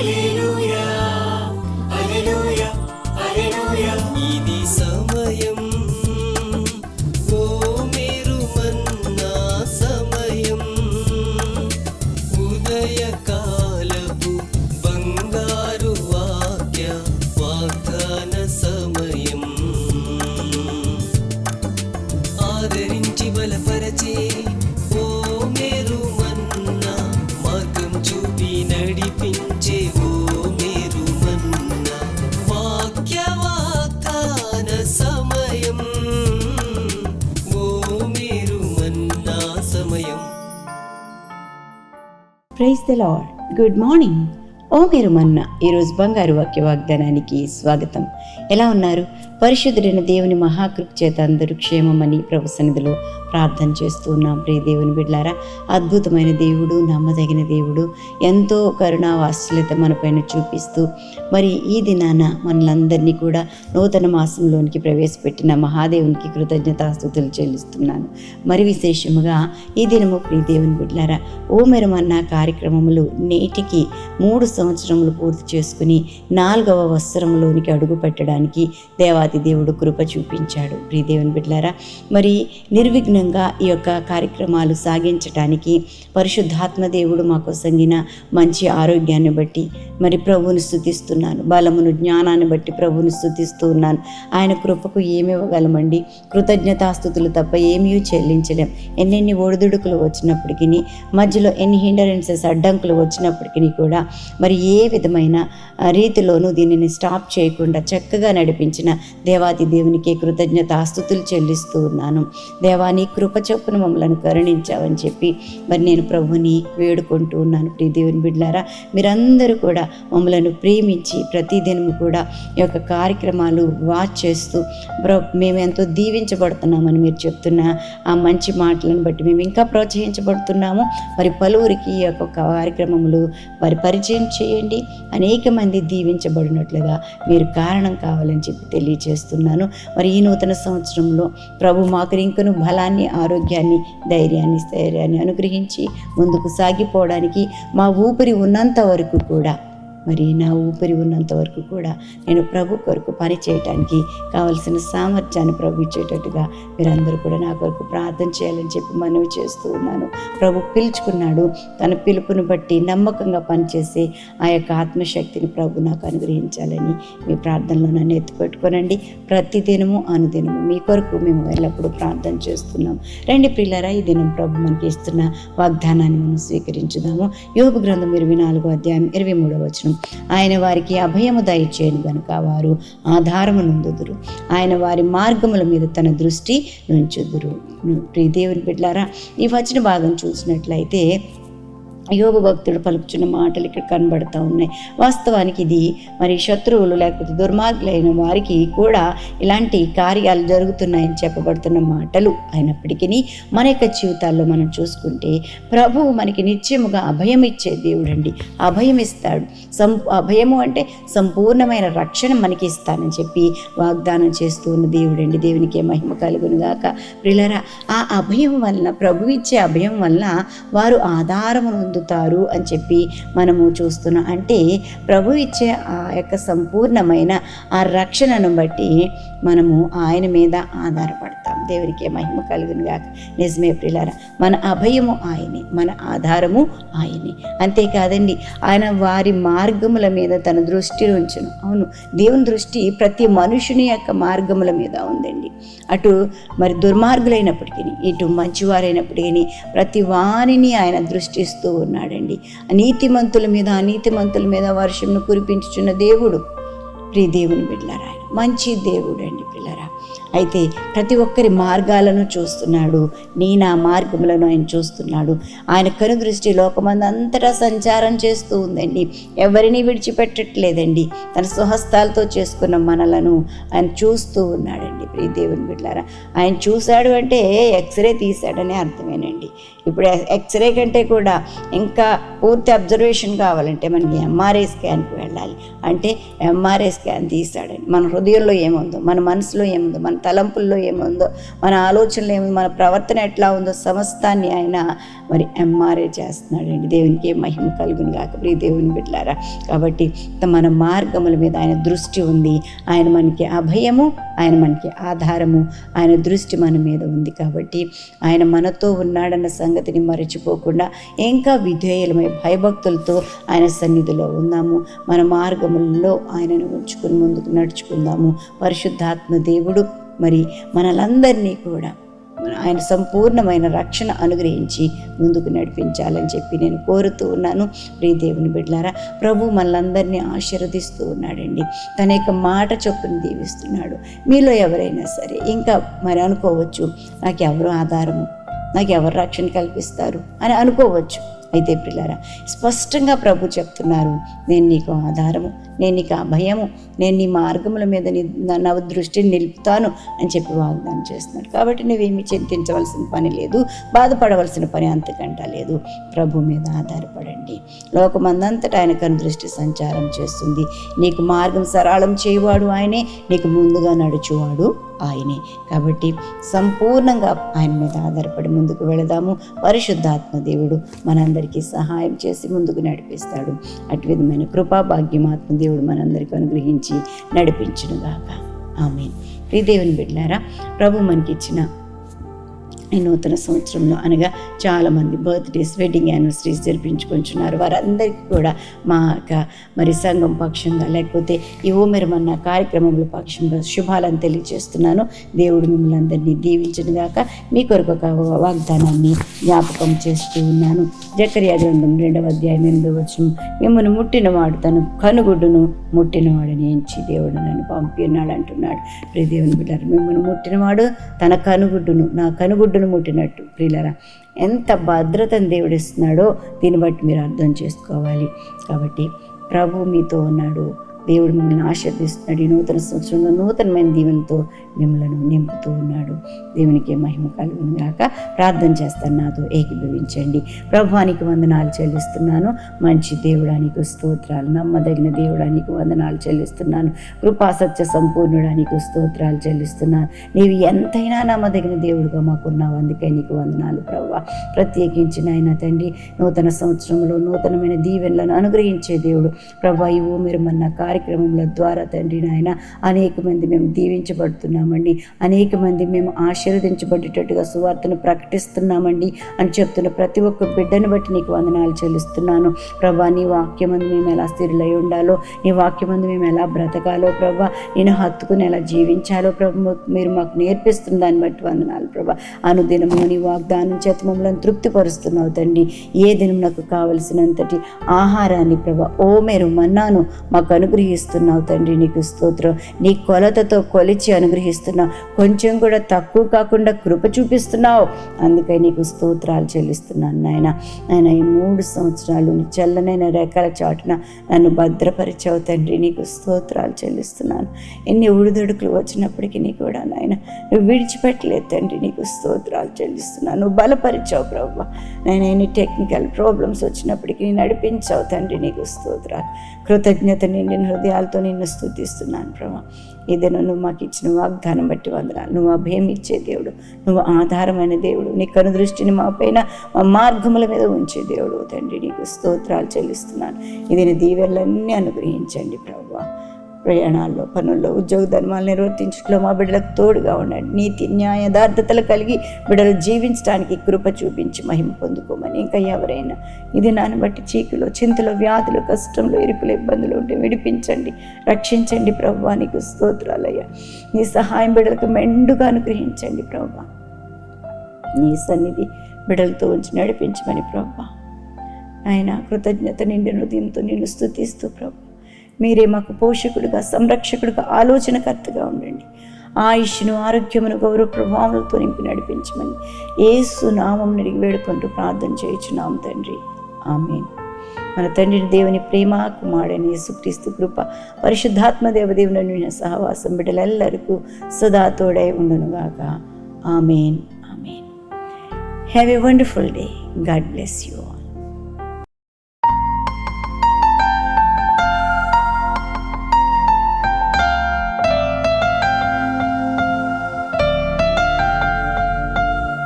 一路。praise the Lord good morning. ఓ మీరు మన్న ఈరోజు బంగారు వాక్య వాగ్దానానికి స్వాగతం. ఎలా ఉన్నారు? పరిశుద్ధుడైన దేవుని మహాకృప చేత అందరూ క్షేమమని ప్రభు సన్నిధిలో ప్రార్థన చేస్తూ ఉన్నాం. ప్రియ దేవుని బిడ్లారా అద్భుతమైన దేవుడు నమ్మదగిన దేవుడు ఎంతో కరుణా వాత్సల్యత మన పైన చూపిస్తూ మరి ఈ దినాన మనలందరినీ కూడా నూతన మాసంలోనికి ప్రవేశపెట్టిన మహాదేవునికి కృతజ్ఞతాస్థుతులు చెల్లిస్తున్నాను. మరి విశేషముగా ఈ దినము ప్రియ దేవుని బిడ్లారా ఓ మెరమన్న కార్యక్రమములు నేటికి మూడు సంవత్సరములు పూర్తి చేసుకుని నాలుగవ వస్త్రంలోనికి అడుగు పెట్టడానికి దేవాది దేవుడు కృప చూపించాడు. ప్రియ దేవుని బిడ్లారా మరి నిర్విఘ్నంగా ఈ యొక్క కార్యక్రమాలు సాగించటానికి పరిశుద్ధాత్మ దేవుడు మాకు సంగిన మంచి ఆరోగ్యాన్ని బట్టి మరి ప్రభువుని స్థుతిస్తున్నాను. బలమును జ్ఞానాన్ని బట్టి ప్రభువుని స్థుతిస్తూ ఉన్నాను. ఆయన కృపకు ఏమివ్వగలమండి? కృతజ్ఞతాస్థుతులు తప్ప ఏమీ చెల్లించలేం. ఎన్నెన్ని ఒడిదుడుకులు వచ్చినప్పటికీ మధ్యలో ఎన్ని హిండరెన్సెస్ అడ్డంకులు వచ్చినప్పటికీ కూడా మరి ఏ విధమైన రీతిలోనూ దీనిని స్టాప్ చేయకుండా చక్కగా నడిపించిన దేవాది దేవునికి కృతజ్ఞతాస్థుతులు చెల్లిస్తూ ఉన్నాను. దేవా నీ కృప చొప్పున మమ్మల్ని కరుణించావని చెప్పి మరి నేను ప్రభుని వేడుకుంటూ ఉన్నాను. ప్రియ దేవుని బిడ్డారా మీరందరూ కూడా మమ్మలను ప్రేమించి ప్రతిదినము కూడా ఈ యొక్క కార్యక్రమాలు వాచ్ చేస్తూ మేము ఎంతో దీవించబడుతున్నామని మీరు చెప్తున్న ఆ మంచి మాటలను బట్టి మేము ఇంకా ప్రోత్సహించబడుతున్నాము. మరి పలువురికి ఈ యొక్క కార్యక్రమములు మరి పరిచయం చేయండి. అనేక మంది దీవించబడినట్లుగా మీరు కారణం కావాలని చెప్పి చేస్తున్నాను. మరి ఈ నూతన సంవత్సరంలో ప్రభు మాకు ఇంకను బలాన్ని ఆరోగ్యాన్ని ధైర్యాన్ని స్థైర్యాన్ని అనుగ్రహించి ముందుకు సాగిపోవడానికి మా ఊపిరి ఉన్నంత వరకు కూడా మరి నా ఊపిరి ఉన్నంత వరకు కూడా నేను ప్రభు కొరకు పని చేయటానికి కావలసిన సామర్థ్యాన్ని ప్రభు ఇచ్చేటట్టుగా మీరందరూ కూడా నా కొరకు ప్రార్థన చేయాలని చెప్పి మనవి చేస్తూ ఉన్నాను. ప్రభు పిలుచుకున్నాడు. తన పిలుపును బట్టి నమ్మకంగా పనిచేసే ఆ యొక్క ఆత్మశక్తిని ప్రభు నాకు అనుగ్రహించాలని మీ ప్రార్థనలో నన్ను ఎత్తిపెట్టుకోనండి. ప్రతిదినము అనుదినము మీ కొరకు మేము ఎల్లప్పుడూ ప్రార్థన చేస్తున్నాం. రండి పిల్లరా ఈ దినం ప్రభు మనకి ఇస్తున్న వాగ్దానాన్ని మనం స్వీకరించుదాము. యోగ గ్రంథం ఇరవై నాలుగో అధ్యాయం ఇరవై మూడో వచనం. ఆయన వారికి అభయము దయచేయను గనుక వారు ఆధారము నుందుదురు. ఆయన వారి మార్గముల మీద తన దృష్టి నుంచుదురు. ప్రీ దేవుని బిడ్డారా ఈ వచ్చిన భాగం చూసినట్లయితే యోగ భక్తుడు పలుకుచున్న మాటలు ఇక్కడ కనబడుతూ ఉన్నాయి. వాస్తవానికి ఇది మరి శత్రువులు లేకపోతే దుర్మార్గులైన వారికి కూడా ఇలాంటి కార్యాలు జరుగుతున్నాయని చెప్పబడుతున్న మాటలు అయినప్పటికీ మన యొక్క జీవితాల్లో మనం చూసుకుంటే ప్రభువు మనకి నిత్యముగా అభయం ఇచ్చే దేవుడండి. అభయం ఇస్తాడు. సం అభయము అంటే సంపూర్ణమైన రక్షణ మనకి ఇస్తానని చెప్పి వాగ్దానం చేస్తూ ఉన్న దేవుడండి. దేవునికి మహిమ కలుగును గాక. ప్రిలరా ఆ అభయం వలన ప్రభు ఇచ్చే అభయం వలన వారు ఆధారము పొందుతారు అని చెప్పి మనము చూస్తున్నాం. అంటే ప్రభు ఇచ్చే ఆ యొక్క సంపూర్ణమైన ఆ రక్షణను బట్టి మనము ఆయన మీద ఆధారపడతాం. దేవునికి మహిమ కలుగును గాక. నిజమే ప్రిలారా మన అభయము ఆయనే మన ఆధారము ఆయనే. అంతేకాదండి ఆయన వారి మార్గముల మీద తన దృష్టి ఉంచును. అవును దేవుని దృష్టి ప్రతి మనుషుని యొక్క మార్గముల మీద ఉందండి. అటు మరి దుర్మార్గులైనప్పటికీ ఇటు మంచివారైనప్పటికీ ప్రతి వారిని ఆయన దృష్టిస్తూ ఉన్నాడండి. నీతిమంతుల మీద అనీతిమంతుల మీద వర్షంను కురిపించుచున్న దేవుడు. ప్రియ దేవుని బిడ్డలారా మంచి దేవుడు అండి అయితే ప్రతి ఒక్కరి మార్గాలను చూస్తున్నాడు. నీ నా మార్గములను ఆయన చూస్తున్నాడు. ఆయన కనుదృష్టి లోకమంది అంతటా సంచారం చేస్తూ ఉందండి. ఎవరిని విడిచిపెట్టట్లేదండి. తన స్వహస్తాలతో చేసుకున్న మనలను ఆయన చూస్తూ ఉన్నాడండి. ప్రియ దేవుని బిడ్డారా ఆయన చూశాడు అంటే ఎక్స్రే తీశాడనే అర్థమేనండి. ఇప్పుడు ఎక్స్రే కంటే కూడా ఇంకా పూర్తి అబ్జర్వేషన్ కావాలంటే మనకి ఎంఆర్ఐ స్కాన్కి వెళ్ళాలి. అంటే ఎంఆర్ఐ స్కాన్ తీస్తాడండి మన హృదయంలో ఏముందో మన మనసులో ఏముందో మన తలంపుల్లో ఏముందో మన ఆలోచనలు ఏముందో మన ప్రవర్తన ఎట్లా ఉందో సమస్తాన్ని ఆయన మరి ఎంఆర్ఏ చేస్తున్నాడండి. దేవునికి ఏ మహిమ కలుగును కాక ప్రియ దేవుని బిడ్డలారా కాబట్టి మన మార్గముల మీద ఆయన దృష్టి ఉంది. ఆయన మనకి అభయము ఆయన మనకి ఆధారము ఆయన దృష్టి మన మీద ఉంది కాబట్టి ఆయన మనతో ఉన్నాడన్న సంగతిని మరచిపోకుండా ఇంకా విధేయులమై భయభక్తులతో ఆయన సన్నిధిలో ఉన్నాము. మన మార్గములలో ఆయనను ఉంచుకుని ముందుకు నడుచుకుందాము. పరిశుద్ధాత్మ దేవుడు మరి మనలందరినీ కూడా ఆయన సంపూర్ణమైన రక్షణ అనుగ్రహించి ముందుకు నడిపించాలని చెప్పి నేను కోరుతూ ఉన్నాను. ప్రియ దేవుని బిడ్డలారా ప్రభు మనలందరినీ ఆశీర్వదిస్తూ ఉన్నాడండి. తన యొక్క మాట చొప్పున దీవిస్తున్నాడు. మీలో ఎవరైనా సరే ఇంకా మరి అనుకోవచ్చు నాకు ఎవరు ఆధారము నాకు ఎవరు రక్షణ కల్పిస్తారు అని అనుకోవచ్చు. అయితే పిల్లరా స్పష్టంగా ప్రభు చెప్తున్నారు నేను నీకు ఆధారము నేను నీకు అభయము నేను నీ మార్గముల మీద నా- దృష్టిని నిలుపుతాను అని చెప్పి వాగ్దానం చేస్తున్నాడు కాబట్టి నువ్వేమి చింతించవలసిన పని లేదు బాధపడవలసిన పని అంతకంటా లేదు. ప్రభు మీద ఆధారపడండి. లోకమందంతటా ఆయన కను దృష్టి సంచారం చేస్తుంది. నీకు మార్గం సరళం చేయవాడు ఆయనే నీకు ముందుగా నడుచువాడు ఆయనే. కాబట్టి సంపూర్ణంగా ఆయన మీద ఆధారపడి ముందుకు వెళదాము. పరిశుద్ధాత్మ దేవుడు మనందరికీ సహాయం చేసి ముందుకు నడిపిస్తాడు. అటు విధమైన కృపా ఆత్మదేవుడు మనందరికీ అనుగ్రహించి నడిపించునుగాక. ఆమె ప్రియ బిడ్డారా ప్రభు మనకిచ్చిన ఈ నూతన సంవత్సరంలో అనగా చాలామంది బర్త్డేస్ వెడ్డింగ్ యానివర్సరీస్ జరిపించుకుంటున్నారు. వారందరికీ కూడా మా యొక్క మరి సంఘం పక్షంగా లేకపోతే ఈ ఓమెరమన్న కార్యక్రమంలో పక్షంగా శుభాలను తెలియజేస్తున్నాను. దేవుడు మిమ్మల్ని అందరినీ దీవించను గాక. మీ కొరకు ఒక వాగ్దానాన్ని జ్ఞాపకం చేస్తూ ఉన్నాను. జకర్యా గ్రంథం రెండవ అధ్యాయం ఎనిమిదవ వచ్చిన మిమ్మల్ని ముట్టినవాడు తను కనుగుడ్డును ముట్టినవాడని ఎంచి దేవుడు నన్ను పంపి ఉన్నాడు అంటున్నాడు ప్రియదేవుని బిడ్డారు మిమ్మల్ని ముట్టినవాడు తన కనుగుడ్డును నా కనుగుడ్డును ముట్టినట్టు ప్రియులరా. ఎంత భద్రతను దేవుడు ఇస్తున్నాడో దీన్ని బట్టి మీరు అర్థం చేసుకోవాలి. కాబట్టి ప్రభు మీతో ఉన్నాడు. దేవుడు మిమ్మల్ని ఆశీర్దిస్తున్నాడు ఈ నూతన సంవత్సరంలో నూతనమైన దీవెనతో మిమ్మలను నింపుతూ ఉన్నాడు. దేవునికి మహిమ కలుగును గాక. ప్రార్థన చేస్తాను నాతో ఏకీభవించండి. ప్రభువానికి వందనాలు చెల్లిస్తున్నాను. మంచి దేవుడానికి స్తోత్రాలు నమ్మదగిన దేవుడానికి వందనాలు చెల్లిస్తున్నాను. కృపాసత్య సంపూర్ణుడానికి స్తోత్రాలు చెల్లిస్తున్నాను. నీవు ఎంతైనా నమ్మదగిన దేవుడుగా మాకున్నావు. అందుకే నీకు వందనాలు ప్రభు ప్రత్యేకించి నాయన తండ్రి నూతన సంవత్సరంలో నూతనమైన దీవెనలను అనుగ్రహించే దేవుడు. ప్రభా ఈ మన కార్యక్రమముల ద్వారా తండ్రి నాయన అనేక మంది మేము ఉన్నామండి అనేక మంది మేము ఆశీర్వదించబడేటట్టుగా సువార్తను ప్రకటిస్తున్నామండి అని చెప్తున్న ప్రతి ఒక్క బిడ్డను బట్టి నీకు వందనాలు చెల్లిస్తున్నాను. ప్రభా నీ వాక్యమందు మేము ఎలా స్థిరులై ఉండాలో నీ వాక్యమందు మేము ఎలా బ్రతకాలో ప్రభా నేను హత్తుకుని ఎలా జీవించాలో ప్రభు మీరు మాకు నేర్పిస్తున్న దాన్ని బట్టి వందనాలు ప్రభా. అనుదినము నీ వాగ్దానం చేత మమ్మల్ని తృప్తిపరుస్తున్నావు తండ్రి. ఏ దినం నాకు కావలసినంతటి ఆహారాన్ని ప్రభా ఓ మీరు మన్నాను మాకు అనుగ్రహిస్తున్నావు తండ్రి. నీకు స్తోత్రం. నీ కొలతతో కొలిచి అనుగ్రహిస్తున్నావు కొంచెం కూడా తక్కువ కాకుండా కృప చూపిస్తున్నావు. అందుకై నీకు స్తోత్రాలు చెల్లిస్తున్నాను నాయన. ఆయన ఈ మూడు సంవత్సరాలు నీ చల్లనైన రెక్కల చాటున నన్ను భద్రపరిచావు తండ్రి. నీకు స్తోత్రాలు చెల్లిస్తున్నాను. ఎన్ని ఉడిదొడుకులు వచ్చినప్పటికీ నీ కూడా నాయన నువ్వు విడిచిపెట్టలేదు తండ్రి నీకు స్తోత్రాలు చెల్లిస్తున్నాను. నువ్వు బలపరిచావు ప్రభు నేను ఎన్ని టెక్నికల్ ప్రాబ్లమ్స్ వచ్చినప్పటికీ నేను నడిపించావు తండ్రి నీకు స్తోత్రాలు. కృతజ్ఞత నిండిన హృదయాలతో నిన్ను స్తుతిస్తున్నాను ప్రభు ఏదైనా నువ్వు మాకు ఇచ్చిన వాగ్దానం బట్టి వందనాలు. నువ్వు అభయం ఇచ్చే దేవుడు. నువ్వు ఆధారమైన దేవుడు. నీ కనుదృష్టిని మా పైన మా మార్గముల మీద ఉంచే దేవుడు తండ్రి నీకు స్తోత్రాలు చెల్లిస్తున్నాను. ఇది నీ దీవెనలన్నీ అనుగ్రహించండి ప్రభు ప్రయాణాల్లో పనుల్లో ఉద్యోగ ధర్మాలు నిర్వర్తించడంలో మా బిడ్డలకు తోడుగా ఉండండి. నీతి న్యాయ యథార్థతలు కలిగి బిడ్డలు జీవించడానికి కృప చూపించి మహిమ పొందుకోమని ఇంకా ఎవరైనా ఇది నాన్న బట్టి చీకులో చింతలో వ్యాధులు కష్టంలో ఇరుకులు ఇబ్బందులు ఉంటే విడిపించండి రక్షించండి ప్రభా. నీకు స్తోత్రాలయ్యా. నీ సహాయం బిడ్డలకు మెండుగా అనుగ్రహించండి ప్రభా. నీ సన్నిధి బిడ్డలతో ఉంచి నడిపించమని ప్రభా. ఆయన కృతజ్ఞత నిండిన హృదయంతో నిన్ను స్థుతిస్తూ ప్రభు. మీరే మాకు పోషకుడుగా సంరక్షకుడుగా ఆలోచనకర్తగా ఉండండి. ఆయుష్ను ఆరోగ్యమును గౌరవ ప్రభావాలతో నింపి నడిపించమని ఏసు నామం అడిగి వేడుకుంటూ ప్రార్థన చేయించున్నాం తండ్రి. ఆమెన్. మన తండ్రిని దేవుని ప్రేమ కుమారుడని యేసుక్రీస్తు కృప పరిశుద్ధాత్మ దేవదేవుని నిన్న సహవాసం బిడ్డలెల్లరికూ సదా తోడై ఉండునుగాక. Amen. Amen. Have a wonderful day God bless you